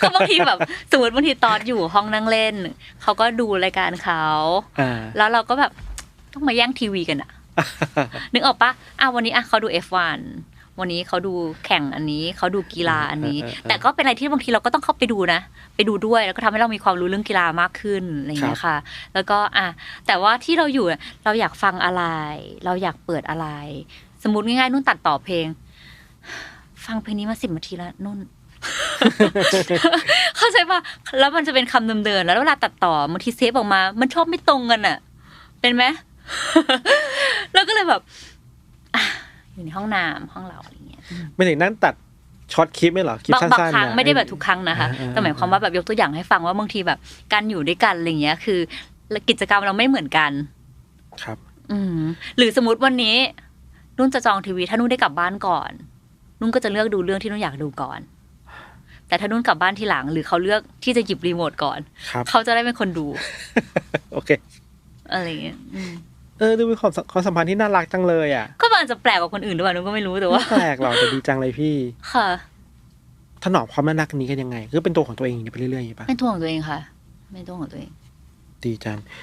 ก็บางทีแบบสมมติบางทีตอนอยู่ห้องนั่งเล่นเขาก็ดูรายการเขาอ่าแล้วเราก็แบบต้องมาแย่งทีวีกันอะนึกออกปะอะวันนี้อะเขาดู F1 วันนี้เขาดูแข่งอันนี้เขาดูกีฬาอันนี้เออเออเออแต่ก็เป็นอะไรที่บางทีเราก็ต้องเข้าไปดูนะ ไปดูด้วยแล้วก็ทำให้เรามีความรู้เรื่องกีฬามากขึ้นอะไรอย่างเงี้ยค่ะ แล้วก็อะแต่ว่าที่เราอยู่อะเราอยากฟังอะไร เราอยากเปิดอะไร สมมติง่ายๆนุ่นตัดต่อเพลง ฟังเพลงนี้มาสิบนาทีแล้วนุ่น เข้าใจป่ะแล้วมันจะเป็นคำเดิมๆแล้วเวลาตัดต่อบางทีเซฟออกมา มันชอบไม่ตรงกันอะ เป็นไหมแล้วก็เลยแบบอะอยู่ในห้องน้ำห้องเราอะไรเงี้ยไม่ถึงนั่งตัดช็อตคลิปไม่เหรอคลิปบางสั้นบางๆครั้งเนี่ยไม่ได้แบบทุกครั้งนะคะเออเออแต่หมายความว่าแบบยกตัวอย่างให้ฟังว่าบางทีแบบการอยู่ด้วยกันอะไรเงี้ย คือกิจกรรมเราไม่เหมือนกัน ครับ อืมหรือสมมติวันนี้นุ่นจะจองทีวีถ้านุ่นได้กลับบ้านก่อน นุ่นก็จะเลือกดูเรื่องที่นุ่นอยากดูก่อน แต่ถ้านุ่นกลับบ้านทีหลัง หรือเขาเลือกที่จะหยิบรีโมทก่อนครับเขาจะได้เป็นคนดู โอเค อะไรเงี้ยอืมเออดูเป็นความความสัมพันธ์ที่น่ารักจังเลยอะ ก็มันอาจจะแปลกกว่าคนอื่นหรือเปล่านุ่นก็ไม่รู้แต่ว่าไม่แปลกหรอกแต่ดีจังเลยพี่ ค่ะ ถนอมความน่ารักนี้กันยังไง คือเป็นตัวของตัวเองอย่างนี้ไปเรื่อยๆอย่างนี้ปะเป็นตัวของตัวเองค่ะเป็นตัวของตัวเอง ดีจัง